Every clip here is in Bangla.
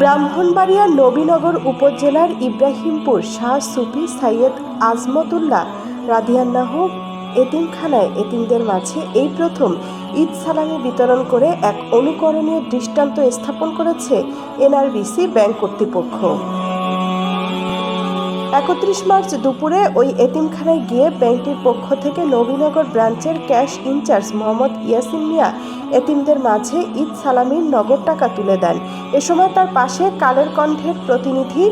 ব্রাহ্মণবাড়িয়ার নবীনগর উপজেলার ইব্রাহিমপুর শাহ সুফি সাইয়দ আজমতুল্লাহ রাধিয়ান্নাহ এতিমখানায় এতিমদের মাঝে এই প্রথম ঈদ সালামি বিতরণ করে এক অনুকরণীয় দৃষ্টান্ত স্থাপন করেছে এনআরবিসি ব্যাংক কর্তৃপক্ষ। একত্রিশ মার্চ দুপুরে ওই এতিমখানায় গিয়ে ব্যাংকটির পক্ষ থেকে নবীনগর ব্রাঞ্চের cash in charge Mohammad Yasin Mia এতিমদের মাঝে ঈদ সালামির নগদ টাকা তুলে দেন। এ সময় তার পাশে কালের কণ্ঠের প্রতিনিধি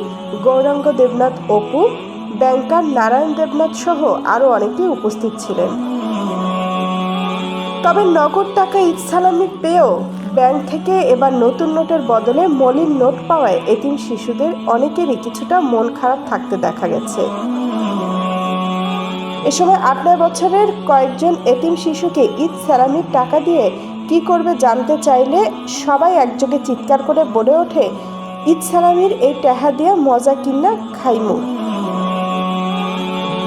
গৌরাঙ্গ দেবনাথ অপু, ব্যাংকার নারায়ণ দেবনাথ সহ আরও অনেকে উপস্থিত ছিলেন। তবে নগদ টাকা ঈদ সালামি পেয়েও ব্যাংক থেকে এবার নতুন নোটের বদলে মলিন নোট পাওয়ায় এতিম শিশুদের অনেকেরই কিছুটা মন খারাপ থাকতে দেখা গেছে। এ সময় আট নয় বছরের কয়েকজন এতিম শিশুকে ঈদ সালামির টাকা দিয়ে কি করবে জানতে চাইলে সবাই একযোগে চিৎকার করে বলে ওঠে, ঈদ সালামির এই টাকা দিয়ে মজা কিনা খাইমু।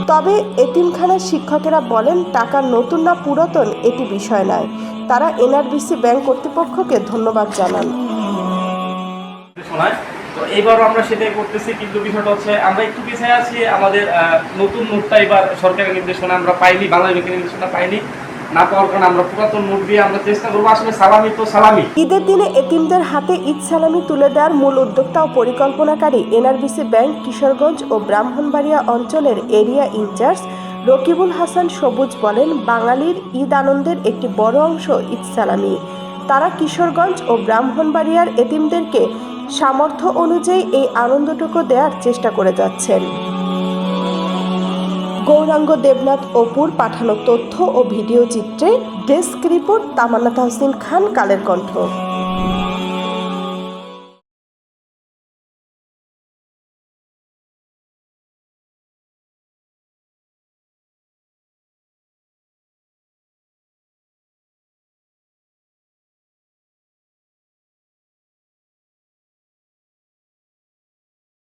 তবে এতিমখানার শিক্ষকেরা বলেন, টাকা নতুন না পুরাতন এটি বিষয় নয়। তারা এনআরবিসি ব্যাংক কর্তৃপক্ষকে ধন্যবাদ জানান। তো এবারও আমরা সেটাই করতেছি, কিন্তু বিষয়টা হচ্ছে আমরা একটু পিছিয়ে আছি, আমাদের নতুন নোটটা এবার সরকারের নির্দেশনা আমরা পাইনি বাংলা ব্যাংকের নির্দেশনা পাইনি। ঈদের দিনে এতিমদের হাতে তুলে দেওয়ার মূল উদ্যোক্তা ও পরিকল্পনাকারী ব্যাংক, কিশোরগঞ্জ ও ব্রাহ্মণবাড়িয়া অঞ্চলের এরিয়া ইনচার্জ রকিবুল হাসান সবুজ বলেন, বাঙালির ঈদ আনন্দের একটি বড় অংশ ঈদ সালামি। তারা কিশোরগঞ্জ ও ব্রাহ্মণবাড়িয়ার এতিমদেরকে সামর্থ্য অনুযায়ী এই আনন্দটুকু দেওয়ার চেষ্টা করে যাচ্ছেন। গৌরাঙ্গ দেবনাথ অপুর পাঠানো তথ্য ও ভিডিও চিত্রে ডেস্ক রিপোর্ট তামান্না তাহসিন খান কালের কণ্ঠ।